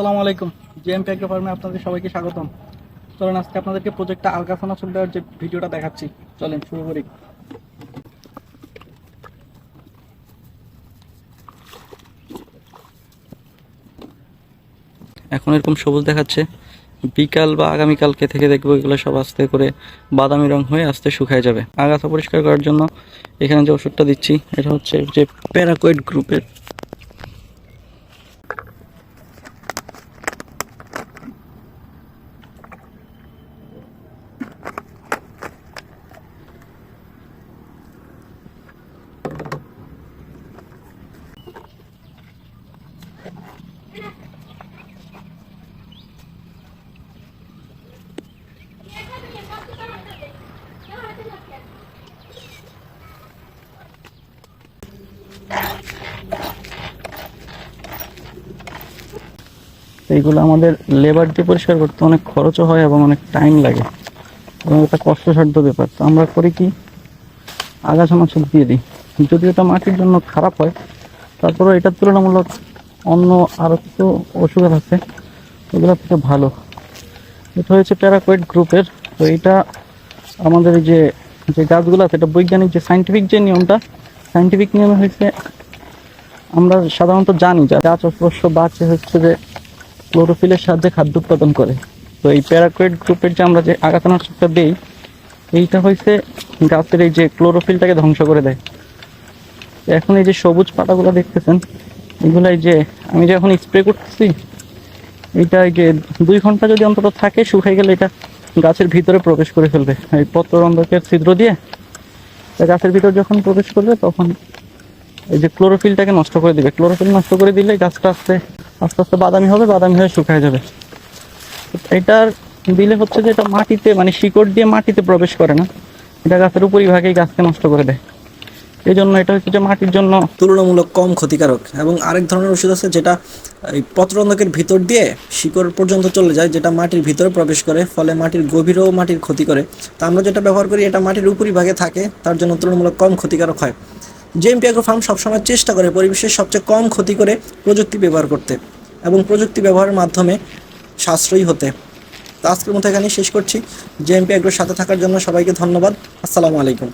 আসসালামু আলাইকুম। জেএম প্যাগ্রো ফার্মে আপনাদের সবাইকে স্বাগতম। চলেন, আজকে আপনাদেরকে প্রজেক্টটা আলকাফানাসল দেওয়ার যে ভিডিওটা দেখাচ্ছি। চলেন, শুরু করি। এখন এরকম সবুজ দেখাচ্ছে। বিকাল বা আগামীকালকে থেকে দেখব এগুলো সব আস্তে করে বাদামি রং হয়ে আস্তে শুকায় যাবে। আগাছা পরিষ্কার করার জন্য এখানে যে ওষুধটা দিচ্ছি, এটা হচ্ছে যে প্যারাকোয়েড গ্রুপের এইগুলো আমাদের লেবার দিয়ে পরিষ্কার করতে অনেক খরচও হয় এবং অনেক টাইম লাগে। এবং এটা কষ্টসাধ্য ব্যাপার। তো আমরা করি কি? আগাছা মাছক দিয়ে দিই। যদি এটা মাটির জন্য খারাপ হয় তারপরে এটার তুলনামূলক অন্য আরও কিছু ওষুধ আছে, ওগুলো থেকে ভালো। এটা হয়েছে প্যারাকোয়েড গ্রুপের তো এটা আমাদের যে যে গাছগুলো আছে, এটা বৈজ্ঞানিক যে সাইন্টিফিক যে নিয়মটা সাইন্টিফিক নিয়মে হয়েছে আমরা সাধারণত জানি যে গাছ অবশ্য বাঁচে হচ্ছে যে ক্লোরোফিলের সাহায্যে খাদ্য উৎপাদন করে। তো এই প্যারাকোয়েড গ্রুপের যে আমরা যে আগাতানাশকটা দিই, এইটা হয়েছে গাছের এই যে ক্লোরোফিলটাকে ধ্বংস করে দেয়। এখন এই যে সবুজ পাতাগুলো দেখতেছেন এগুলো এই যে আমি যে এখন স্প্রে করতেছি, এইটা এই যে দুই ঘণ্টা যদি অন্তত থাকে শুকাই গেলে এটা গাছের ভিতরে প্রবেশ করে ফেলবে। এই পত্ররন্ধকের ছিদ্র দিয়ে গাছের ভিতর যখন প্রবেশ করবে, তখন এই যে ক্লোরোফিলটাকে নষ্ট করে দিবে। ক্লোরোফিল নষ্ট করে দিলে গাছটা আস্তে আস্তে আস্তে বাদামি হবে, বাদামি হয়ে শুকায় যাবে। এটার দিলে হচ্ছে যে এটা মাটিতে মানে শিকড় দিয়ে মাটিতে প্রবেশ করে না। এটা গাছের উপরিভাগেই গাছকে নষ্ট করে দেয়। এই জন্য এটা হচ্ছে যে মাটির জন্য তুলনামূলক কম ক্ষতিকারক এবং আরেক ধরনের ওষুধ আছে যেটা এই পত্ররন্ধকের ভিতর দিয়ে শিকড় পর্যন্ত চলে যায়, যেটা মাটির ভিতরে প্রবেশ করে, ফলে মাটির গভীরেও মাটির ক্ষতি করে। তা আমরা যেটা ব্যবহার করি, এটা মাটির উপরিভাগে থাকে, তার জন্য তুলনামূলক কম ক্ষতিকারক হয়। জেএমপি অ্যাগ্রো ফার্ম সবসময় চেষ্টা করে পরিবেশের সবচেয়ে কম ক্ষতি করে প্রযুক্তি ব্যবহার করতে এবং প্রযুক্তি ব্যবহারের মাধ্যমে সাশ্রয়ী হতে। তো আজকের মতো এখানে শেষ করছি। জেএমপি অ্যাগ্রোর সাথে থাকার জন্য সবাইকে ধন্যবাদ। আসসালামু আলাইকুম।